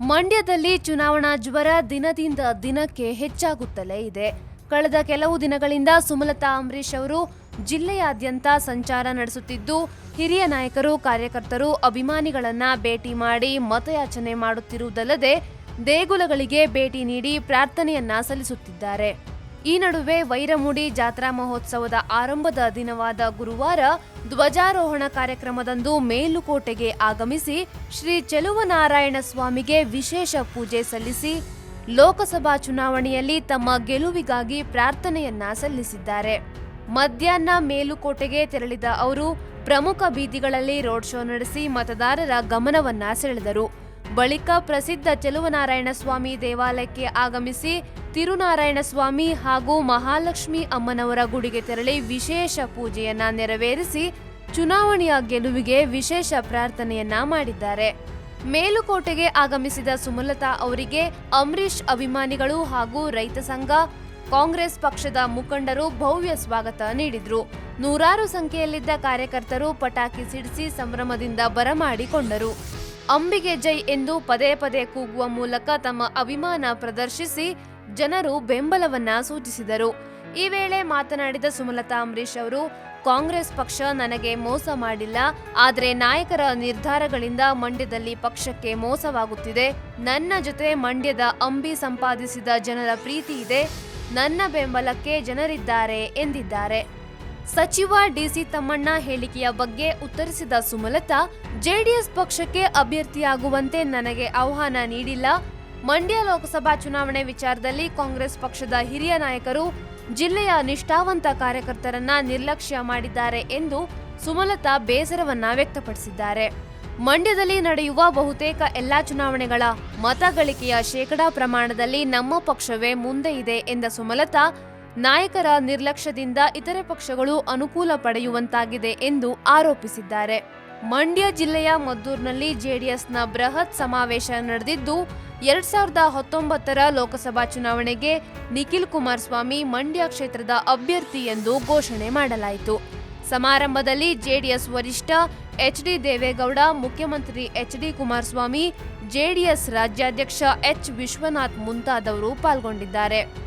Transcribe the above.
ಮಂಡ್ಯದಲ್ಲಿ ಚುನಾವಣಾ ಜ್ವರ ದಿನದಿಂದ ದಿನಕ್ಕೆ ಹೆಚ್ಚಾಗುತ್ತಲೇ ಇದೆ. ಕಳೆದ ಕೆಲವು ದಿನಗಳಿಂದ ಸುಮಲತಾ ಅಂಬರೀಷ್ ಅವರು ಜಿಲ್ಲೆಯಾದ್ಯಂತ ಸಂಚಾರ ನಡೆಸುತ್ತಿದ್ದು, ಹಿರಿಯ ನಾಯಕರು, ಕಾರ್ಯಕರ್ತರು ಅಭಿಮಾನಿಗಳನ್ನ ಭೇಟಿ ಮಾಡಿ ಮತಯಾಚನೆ ಮಾಡುತ್ತಿರುವುದಲ್ಲದೆ ದೇಗುಲಗಳಿಗೆ ಭೇಟಿ ನೀಡಿ ಪ್ರಾರ್ಥನೆಯನ್ನ ಸಲ್ಲಿಸುತ್ತಿದ್ದಾರೆ. ಈ ನಡುವೆ ವೈರಮುಡಿ ಜಾತ್ರಾ ಮಹೋತ್ಸವದ ಆರಂಭದ ದಿನವಾದ ಗುರುವಾರ ಧ್ವಜಾರೋಹಣ ಕಾರ್ಯಕ್ರಮದಂದು ಮೇಲುಕೋಟೆಗೆ ಆಗಮಿಸಿ ಶ್ರೀ ಚೆಲುವನಾರಾಯಣ ಸ್ವಾಮಿಗೆ ವಿಶೇಷ ಪೂಜೆ ಸಲ್ಲಿಸಿ ಲೋಕಸಭಾ ಚುನಾವಣೆಯಲ್ಲಿ ತಮ್ಮ ಗೆಲುವಿಗಾಗಿ ಪ್ರಾರ್ಥನೆಯನ್ನ ಸಲ್ಲಿಸಿದ್ದಾರೆ. ಮಧ್ಯಾಹ್ನ ಮೇಲುಕೋಟೆಗೆ ತೆರಳಿದ ಅವರು ಪ್ರಮುಖ ಬೀದಿಗಳಲ್ಲಿ ರೋಡ್ ಶೋ ನಡೆಸಿ ಮತದಾರರ ಗಮನವನ್ನ ಸೆಳೆದರು. ಬಳಿಕ ಪ್ರಸಿದ್ಧ ಚೆಲುವನಾರಾಯಣ ಸ್ವಾಮಿ ದೇವಾಲಯಕ್ಕೆ ಆಗಮಿಸಿ ತಿರುನಾರಾಯಣ ಸ್ವಾಮಿ ಹಾಗೂ ಮಹಾಲಕ್ಷ್ಮಿ ಅಮ್ಮನವರ ಗುಡಿಗೆ ತೆರಳಿ ವಿಶೇಷ ಪೂಜೆಯನ್ನ ನೆರವೇರಿಸಿ ಚುನಾವಣೆಯ ಗೆಲುವಿಗೆ ವಿಶೇಷ ಪ್ರಾರ್ಥನೆಯನ್ನ ಮಾಡಿದ್ದಾರೆ. ಮೇಲುಕೋಟೆಗೆ ಆಗಮಿಸಿದ ಸುಮಲತಾ ಅವರಿಗೆ ಅಂಬರೀಷ್ ಅಭಿಮಾನಿಗಳು ಹಾಗೂ ರೈತ ಸಂಘ, ಕಾಂಗ್ರೆಸ್ ಪಕ್ಷದ ಮುಖಂಡರು ಭವ್ಯ ಸ್ವಾಗತ ನೀಡಿದ್ರು. ನೂರಾರು ಸಂಖ್ಯೆಯಲ್ಲಿದ್ದ ಕಾರ್ಯಕರ್ತರು ಪಟಾಕಿ ಸಿಡಿಸಿ ಸಂಭ್ರಮದಿಂದ ಬರಮಾಡಿಕೊಂಡರು. ಅಂಬಿಗೆ ಜೈ ಎಂದು ಪದೇ ಪದೇ ಕೂಗುವ ಮೂಲಕ ತಮ್ಮ ಅಭಿಮಾನ ಪ್ರದರ್ಶಿಸಿ ಜನರು ಬೆಂಬಲವನ್ನ ಸೂಚಿಸಿದರು. ಈ ವೇಳೆ ಮಾತನಾಡಿದ ಸುಮಲತಾ ಅಂಬರೀಶ್ ಅವರು, ಕಾಂಗ್ರೆಸ್ ಪಕ್ಷ ನನಗೆ ಮೋಸ ಮಾಡಿಲ್ಲ, ಆದರೆ ನಾಯಕರ ನಿರ್ಧಾರಗಳಿಂದ ಮಂಡ್ಯದಲ್ಲಿ ಪಕ್ಷಕ್ಕೆ ಮೋಸವಾಗುತ್ತಿದೆ. ನನ್ನ ಜೊತೆ ಮಂಡ್ಯದ ಅಂಬಿ ಸಂಪಾದಿಸಿದ ಜನರ ಪ್ರೀತಿ ಇದೆ. ನನ್ನ ಬೆಂಬಲಕ್ಕೆ ಜನರಿದ್ದಾರೆ ಎಂದಿದ್ದಾರೆ. ಸಚಿವ ಡಿಸಿ ತಮ್ಮಣ್ಣ ಹೇಳಿಕೆಯ ಬಗ್ಗೆ ಉತ್ತರಿಸಿದ ಸುಮಲತಾ, ಜೆಡಿಎಸ್ ಪಕ್ಷಕ್ಕೆ ಅಭ್ಯರ್ಥಿಯಾಗುವಂತೆ ನನಗೆ ಆಹ್ವಾನ ನೀಡಿಲ್ಲ. ಮಂಡ್ಯ ಲೋಕಸಭಾ ಚುನಾವಣೆ ವಿಚಾರದಲ್ಲಿ ಕಾಂಗ್ರೆಸ್ ಪಕ್ಷದ ಹಿರಿಯ ನಾಯಕರು ಜಿಲ್ಲೆಯ ನಿಷ್ಠಾವಂತ ಕಾರ್ಯಕರ್ತರನ್ನ ನಿರ್ಲಕ್ಷ್ಯ ಮಾಡಿದ್ದಾರೆ ಎಂದು ಸುಮಲತಾ ಬೇಸರವನ್ನ ವ್ಯಕ್ತಪಡಿಸಿದ್ದಾರೆ. ಮಂಡ್ಯದಲ್ಲಿ ನಡೆಯುವ ಬಹುತೇಕ ಎಲ್ಲಾ ಚುನಾವಣೆಗಳ ಮತಗಳಿಕೆಯ ಶೇಕಡಾ ಪ್ರಮಾಣದಲ್ಲಿ ನಮ್ಮ ಪಕ್ಷವೇ ಮುಂದೆ ಇದೆ ಎಂದ ಸುಮಲತಾ ನಾಯಕರ ನಿರ್ಲಕ್ಷ್ಯದಿಂದ ಇತರೆ ಪಕ್ಷಗಳು ಅನುಕೂಲ ಪಡೆಯುವಂತಾಗಿದೆ ಎಂದು ಆರೋಪಿಸಿದ್ದಾರೆ. ಮಂಡ್ಯ ಜಿಲ್ಲೆಯ ಮದ್ದೂರಿನಲ್ಲಿ ಜೆಡಿಎಸ್ನ ಬೃಹತ್ ಸಮಾವೇಶ ನಡೆದಿದ್ದು, ಎರಡ್ ಸಾವಿರದ ಹತ್ತೊಂಬತ್ತರ ಲೋಕಸಭಾ ಚುನಾವಣೆಗೆ ನಿಖಿಲ್ ಕುಮಾರಸ್ವಾಮಿ ಮಂಡ್ಯ ಕ್ಷೇತ್ರದ ಅಭ್ಯರ್ಥಿ ಎಂದು ಘೋಷಣೆ ಮಾಡಲಾಯಿತು. ಸಮಾರಂಭದಲ್ಲಿ ಜೆಡಿಎಸ್ ವರಿಷ್ಠ ಎಚ್ ಡಿ ದೇವೇಗೌಡ, ಮುಖ್ಯಮಂತ್ರಿ ಎಚ್ ಡಿ ಕುಮಾರಸ್ವಾಮಿ, ಜೆಡಿಎಸ್ ರಾಜ್ಯಾಧ್ಯಕ್ಷ ಎಚ್ ವಿಶ್ವನಾಥ್ ಮುಂತಾದವರು ಪಾಲ್ಗೊಂಡಿದ್ದಾರೆ.